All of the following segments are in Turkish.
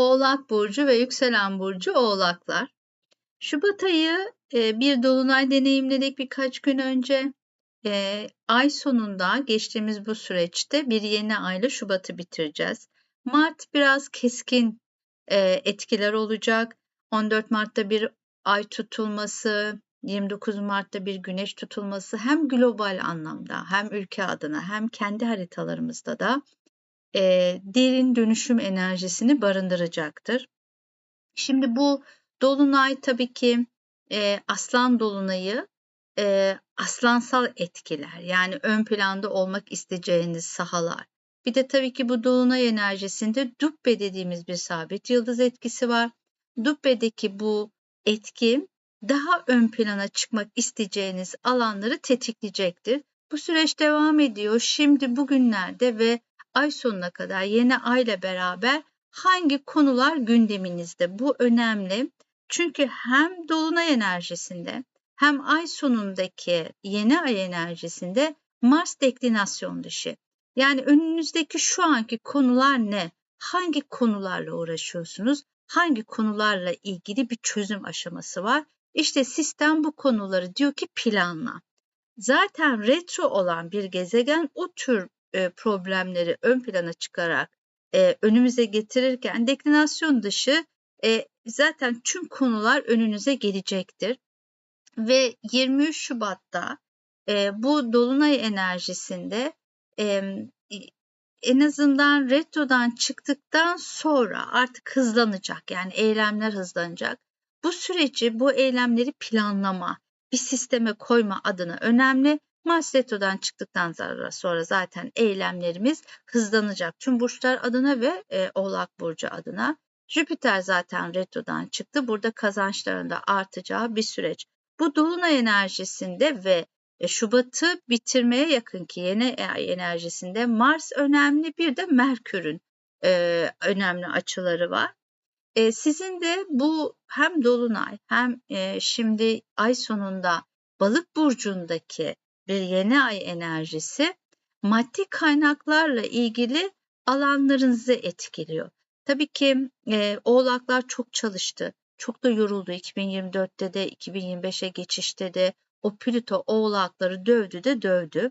Oğlak Burcu ve Yükselen Burcu Oğlaklar. Şubat ayı e, bir dolunay deneyimledik birkaç gün önce. E, ay sonunda geçtiğimiz bu süreçte bir yeni ayla Şubat'ı bitireceğiz. Mart biraz keskin e, etkiler olacak. 14 Mart'ta bir ay tutulması, 29 Mart'ta bir güneş tutulması hem global anlamda hem ülke adına hem kendi haritalarımızda da e, derin dönüşüm enerjisini barındıracaktır. Şimdi bu dolunay tabii ki e, aslan dolunayı e, aslansal etkiler yani ön planda olmak isteyeceğiniz sahalar. Bir de tabii ki bu dolunay enerjisinde Dubbe dediğimiz bir sabit yıldız etkisi var. Dubbe'deki bu etki daha ön plana çıkmak isteyeceğiniz alanları tetikleyecektir. Bu süreç devam ediyor. Şimdi bugünlerde ve ay sonuna kadar yeni ayla beraber hangi konular gündeminizde? Bu önemli. Çünkü hem dolunay enerjisinde hem ay sonundaki yeni ay enerjisinde Mars deklinasyon dışı. Yani önünüzdeki şu anki konular ne? Hangi konularla uğraşıyorsunuz? Hangi konularla ilgili bir çözüm aşaması var? İşte sistem bu konuları diyor ki planla. Zaten retro olan bir gezegen o tür problemleri ön plana çıkarak önümüze getirirken deklinasyon dışı zaten tüm konular önünüze gelecektir. Ve 23 Şubat'ta bu dolunay enerjisinde en azından retrodan çıktıktan sonra artık hızlanacak yani eylemler hızlanacak. Bu süreci, bu eylemleri planlama, bir sisteme koyma adına önemli. Mars retrodan çıktıktan sonra zaten eylemlerimiz hızlanacak. Tüm burçlar adına ve e, Oğlak Burcu adına. Jüpiter zaten retrodan çıktı. Burada kazançlarında artacağı bir süreç. Bu dolunay enerjisinde ve e, Şubat'ı bitirmeye yakın ki yeni ay enerjisinde Mars önemli bir de Merkür'ün e, önemli açıları var. E, sizin de bu hem dolunay hem e, şimdi ay sonunda balık burcundaki bir yeni ay enerjisi maddi kaynaklarla ilgili alanlarınızı etkiliyor. Tabii ki e, oğlaklar çok çalıştı. Çok da yoruldu 2024'te de 2025'e geçişte de o Plüto oğlakları dövdü de dövdü.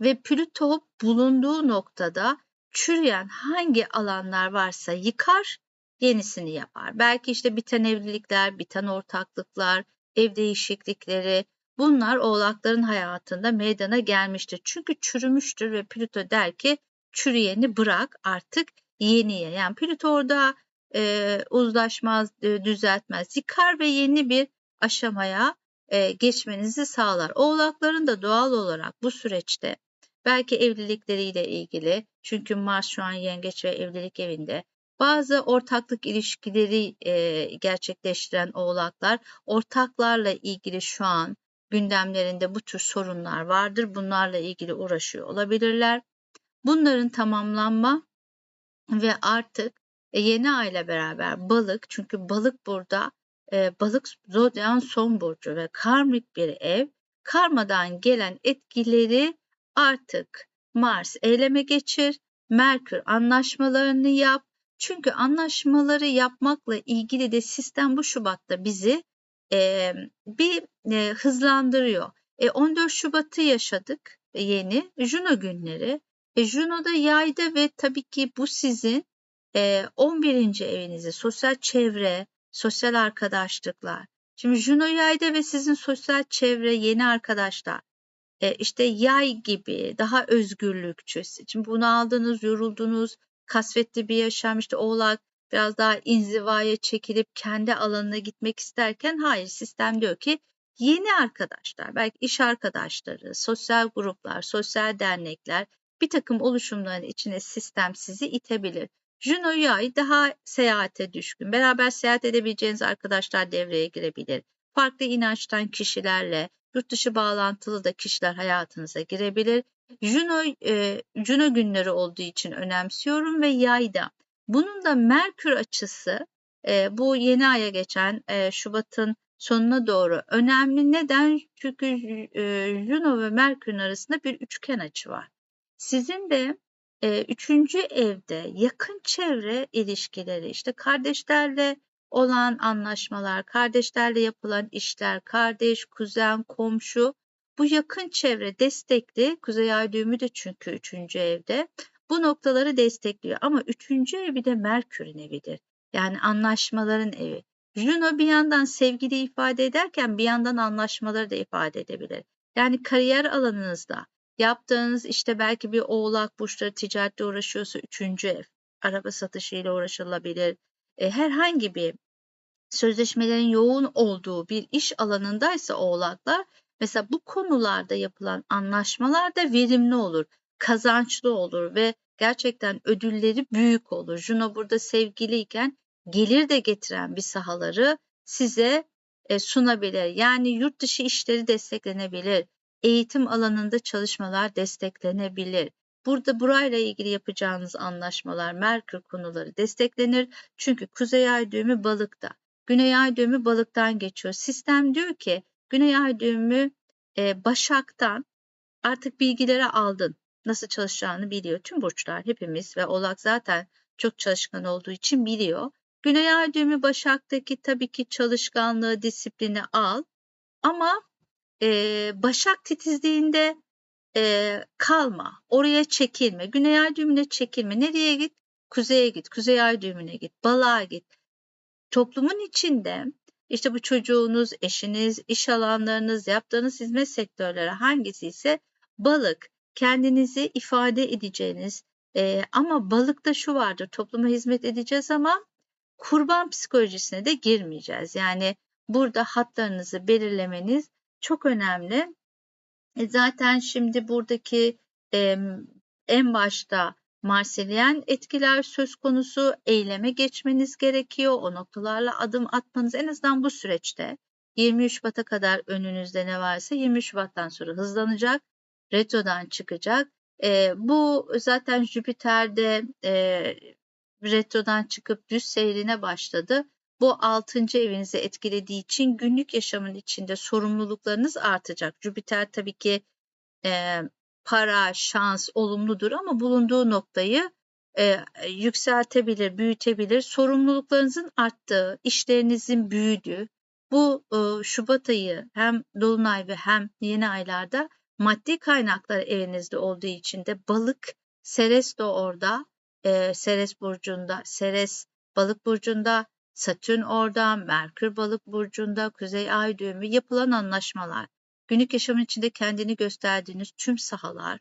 Ve Plüto bulunduğu noktada çürüyen hangi alanlar varsa yıkar, yenisini yapar. Belki işte biten evlilikler, biten ortaklıklar, ev değişiklikleri bunlar oğlakların hayatında meydana gelmiştir. Çünkü çürümüştür ve Plüto der ki çürüyeni bırak artık yeniye. Yani Plüto orada e, uzlaşmaz, e, düzeltmez, yıkar ve yeni bir aşamaya e, geçmenizi sağlar. Oğlakların da doğal olarak bu süreçte belki evlilikleriyle ilgili çünkü Mars şu an yengeç ve evlilik evinde bazı ortaklık ilişkileri e, gerçekleştiren oğlaklar ortaklarla ilgili şu an gündemlerinde bu tür sorunlar vardır. Bunlarla ilgili uğraşıyor olabilirler. Bunların tamamlanma ve artık e, yeni ayla beraber balık çünkü balık burada e, balık zodyan son burcu ve karmik bir ev karmadan gelen etkileri artık Mars eyleme geçir, Merkür anlaşmalarını yap. Çünkü anlaşmaları yapmakla ilgili de sistem bu Şubat'ta bizi e, bir e, hızlandırıyor. E, 14 Şubat'ı yaşadık yeni Juno günleri. E, Juno'da yayda ve tabii ki bu sizin e, 11. evinizi, sosyal çevre, sosyal arkadaşlıklar. Şimdi Juno yayda ve sizin sosyal çevre, yeni arkadaşlar. E, işte yay gibi daha özgürlükçü. Şimdi bunu aldınız, yoruldunuz, kasvetli bir yaşam işte oğlak biraz daha inzivaya çekilip kendi alanına gitmek isterken hayır sistem diyor ki yeni arkadaşlar, belki iş arkadaşları, sosyal gruplar, sosyal dernekler bir takım oluşumların içine sistem sizi itebilir. Juno yay daha seyahate düşkün. Beraber seyahat edebileceğiniz arkadaşlar devreye girebilir. Farklı inançtan kişilerle, yurt dışı bağlantılı da kişiler hayatınıza girebilir. Juno, e, Juno günleri olduğu için önemsiyorum ve yayda. Bunun da Merkür açısı e, bu yeni aya geçen e, Şubat'ın sonuna doğru önemli. Neden? Çünkü e, Juno ve Merkür'ün arasında bir üçgen açı var. Sizin de e, üçüncü evde yakın çevre ilişkileri, işte kardeşlerle olan anlaşmalar, kardeşlerle yapılan işler, kardeş, kuzen, komşu bu yakın çevre destekli, Kuzey Ay düğümü de çünkü üçüncü evde bu noktaları destekliyor. Ama üçüncü evi de Merkür'ün evidir. Yani anlaşmaların evi. Juno bir yandan sevgili ifade ederken bir yandan anlaşmaları da ifade edebilir. Yani kariyer alanınızda yaptığınız işte belki bir oğlak burçları ticaretle uğraşıyorsa üçüncü ev. Araba satışıyla uğraşılabilir. E, herhangi bir sözleşmelerin yoğun olduğu bir iş alanındaysa oğlaklar mesela bu konularda yapılan anlaşmalar da verimli olur, kazançlı olur ve gerçekten ödülleri büyük olur. Juno burada sevgiliyken gelir de getiren bir sahaları size e, sunabilir. Yani yurt dışı işleri desteklenebilir. Eğitim alanında çalışmalar desteklenebilir. Burada burayla ilgili yapacağınız anlaşmalar, Merkür konuları desteklenir. Çünkü Kuzey Ay düğümü balıkta. Güney Ay düğümü balıktan geçiyor. Sistem diyor ki Güney Ay düğümü e, Başak'tan artık bilgileri aldın. Nasıl çalışacağını biliyor. Tüm burçlar hepimiz ve Oğlak zaten çok çalışkan olduğu için biliyor. Güney Ay düğümü Başak'taki tabii ki çalışkanlığı, disiplini al. Ama e, Başak titizliğinde e, kalma. Oraya çekilme. Güney Ay düğümüne çekilme. Nereye git? Kuzeye git. Kuzey Ay düğümüne git. Balığa git. Toplumun içinde işte bu çocuğunuz, eşiniz, iş alanlarınız, yaptığınız hizmet sektörleri hangisi ise balık, kendinizi ifade edeceğiniz e, ama balıkta şu vardır topluma hizmet edeceğiz ama kurban psikolojisine de girmeyeceğiz. Yani burada hatlarınızı belirlemeniz çok önemli. E zaten şimdi buradaki e, en başta Marseliyen etkiler söz konusu eyleme geçmeniz gerekiyor. O noktalarla adım atmanız en azından bu süreçte 23 Şubat'a kadar önünüzde ne varsa 23 Şubat'tan sonra hızlanacak. Retrodan çıkacak. E, bu zaten Jüpiter'de e, retrodan çıkıp düz seyrine başladı. Bu 6. evinizi etkilediği için günlük yaşamın içinde sorumluluklarınız artacak. Jüpiter tabii ki e, para, şans olumludur ama bulunduğu noktayı e, yükseltebilir, büyütebilir. Sorumluluklarınızın arttığı, işlerinizin büyüdüğü bu e, Şubat ayı hem Dolunay ve hem yeni aylarda maddi kaynaklar evinizde olduğu için de balık, Seres de orada, e, Seres burcunda, Seres balık burcunda, Satürn orada, Merkür balık burcunda, Kuzey Ay düğümü yapılan anlaşmalar günlük yaşamın içinde kendini gösterdiğiniz tüm sahalar,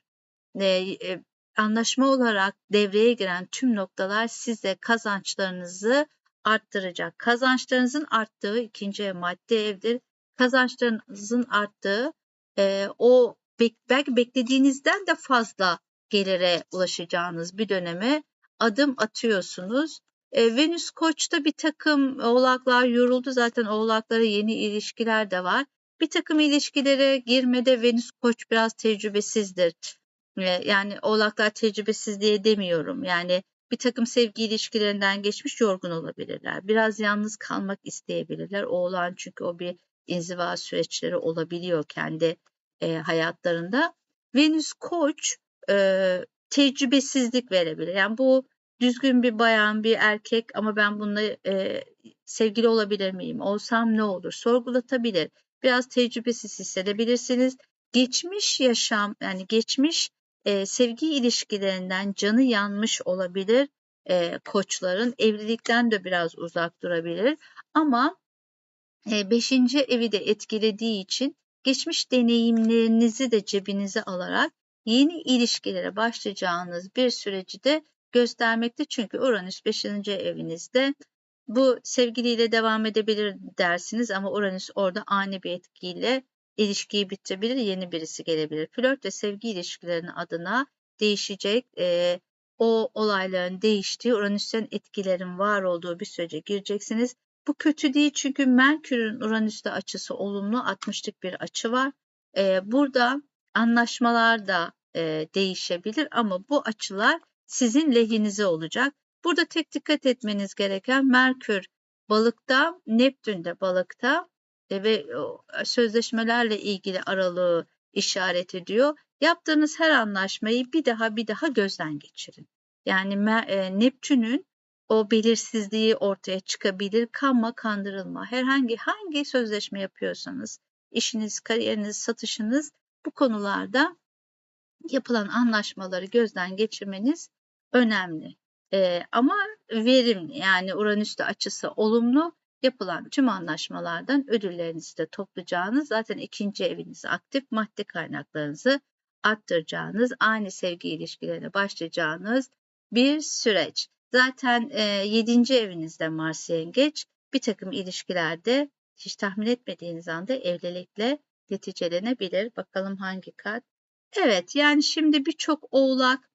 e, anlaşma olarak devreye giren tüm noktalar size kazançlarınızı arttıracak. Kazançlarınızın arttığı ikinci ev maddi evdir. Kazançlarınızın arttığı e, o belki beklediğinizden de fazla gelire ulaşacağınız bir döneme adım atıyorsunuz. E, Venüs Koç'ta bir takım oğlaklar yoruldu. Zaten oğlaklara yeni ilişkiler de var. Bir takım ilişkilere girmede Venüs Koç biraz tecrübesizdir. Yani oğlaklar tecrübesiz diye demiyorum. Yani bir takım sevgi ilişkilerinden geçmiş yorgun olabilirler. Biraz yalnız kalmak isteyebilirler. Oğlan çünkü o bir inziva süreçleri olabiliyor kendi e, hayatlarında. Venüs Koç e, tecrübesizlik verebilir. Yani bu düzgün bir bayan, bir erkek ama ben bununla e, sevgili olabilir miyim? Olsam ne olur? Sorgulatabilir biraz tecrübesiz hissedebilirsiniz. Geçmiş yaşam yani geçmiş e, sevgi ilişkilerinden canı yanmış olabilir e, koçların. Evlilikten de biraz uzak durabilir. Ama e, beşinci evi de etkilediği için geçmiş deneyimlerinizi de cebinize alarak yeni ilişkilere başlayacağınız bir süreci de göstermekte. Çünkü Uranüs 5. evinizde bu sevgiliyle devam edebilir dersiniz ama Uranüs orada ani bir etkiyle ilişkiyi bitirebilir, yeni birisi gelebilir. Flört ve sevgi ilişkilerinin adına değişecek, e, o olayların değiştiği, Uranüs'ten etkilerin var olduğu bir sürece gireceksiniz. Bu kötü değil çünkü Merkür'ün Uranüs'te açısı olumlu, 60'lık bir açı var. E, burada anlaşmalar da e, değişebilir ama bu açılar sizin lehinize olacak. Burada tek dikkat etmeniz gereken Merkür balıkta, Neptün de balıkta e, ve sözleşmelerle ilgili aralığı işaret ediyor. Yaptığınız her anlaşmayı bir daha bir daha gözden geçirin. Yani e, Neptün'ün o belirsizliği ortaya çıkabilir. Kanma, kandırılma. Herhangi hangi sözleşme yapıyorsanız, işiniz, kariyeriniz, satışınız bu konularda yapılan anlaşmaları gözden geçirmeniz önemli. Ee, ama verimli yani Uranüs'te açısı olumlu yapılan tüm anlaşmalardan ödüllerinizi de toplayacağınız zaten ikinci eviniz aktif maddi kaynaklarınızı arttıracağınız ani sevgi ilişkilerine başlayacağınız bir süreç. Zaten e, 7. evinizde Mars yengeç bir takım ilişkilerde hiç tahmin etmediğiniz anda evlilikle neticelenebilir. Bakalım hangi kart? Evet yani şimdi birçok oğlak,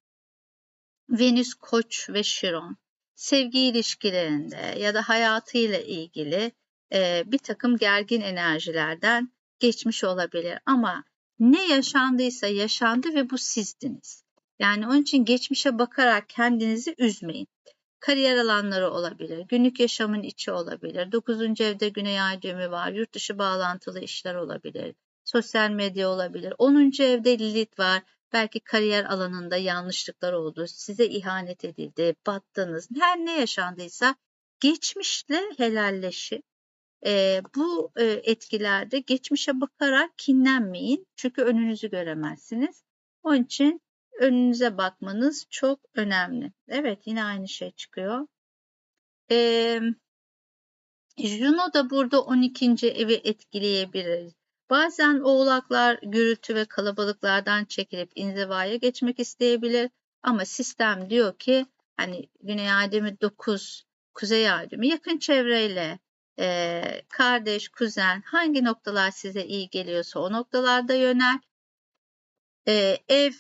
Venüs, Koç ve Şiron sevgi ilişkilerinde ya da hayatıyla ilgili e, bir takım gergin enerjilerden geçmiş olabilir. Ama ne yaşandıysa yaşandı ve bu sizdiniz. Yani onun için geçmişe bakarak kendinizi üzmeyin. Kariyer alanları olabilir, günlük yaşamın içi olabilir, 9. evde güney ay düğümü var, yurt dışı bağlantılı işler olabilir, sosyal medya olabilir, 10. evde Lilith var, belki kariyer alanında yanlışlıklar oldu, size ihanet edildi, battınız, her ne yaşandıysa geçmişle helalleşin. E, bu e, etkilerde geçmişe bakarak kinlenmeyin çünkü önünüzü göremezsiniz. Onun için önünüze bakmanız çok önemli. Evet yine aynı şey çıkıyor. Ee, Juno da burada 12. evi etkileyebilir. Bazen oğlaklar gürültü ve kalabalıklardan çekilip inzivaya geçmek isteyebilir. Ama sistem diyor ki hani Güney Aydem'i 9, Kuzey Aydem'i yakın çevreyle e, kardeş, kuzen hangi noktalar size iyi geliyorsa o noktalarda yönel. E, ev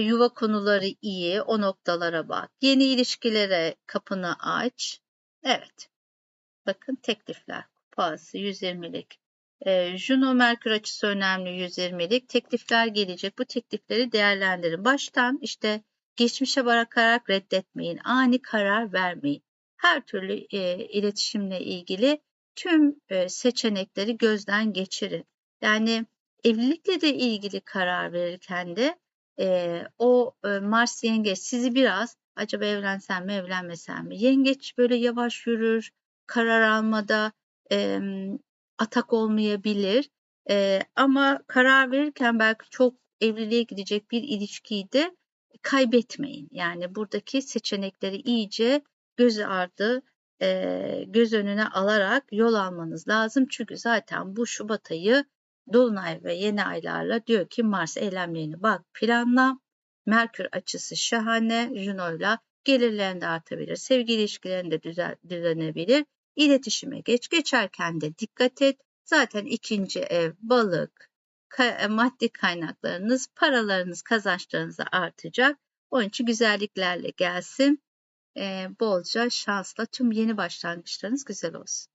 yuva konuları iyi, o noktalara bak. Yeni ilişkilere kapını aç. Evet. Bakın teklifler. Kupası 120'lik. E, Juno Merkür açısı önemli 120'lik. Teklifler gelecek. Bu teklifleri değerlendirin. Baştan işte geçmişe bakarak reddetmeyin. Ani karar vermeyin. Her türlü e, iletişimle ilgili tüm e, seçenekleri gözden geçirin. Yani evlilikle de ilgili karar verirken de e, o e, Mars yengeç sizi biraz acaba evlensem mi evlenmesem mi? Yengeç böyle yavaş yürür, karar almada e, atak olmayabilir. E, ama karar verirken belki çok evliliğe gidecek bir ilişkiyi de kaybetmeyin. Yani buradaki seçenekleri iyice göz ardı göz önüne alarak yol almanız lazım. Çünkü zaten bu Şubat ayı Dolunay ve yeni aylarla diyor ki Mars eylemlerini bak planla. Merkür açısı şahane. Juno'yla gelirlerin de artabilir. Sevgi ilişkilerinde düzen, düzenebilir. İletişime geç. Geçerken de dikkat et. Zaten ikinci ev balık, ka maddi kaynaklarınız, paralarınız, kazançlarınız artacak. Onun için güzelliklerle gelsin. Ee, bolca şansla tüm yeni başlangıçlarınız güzel olsun.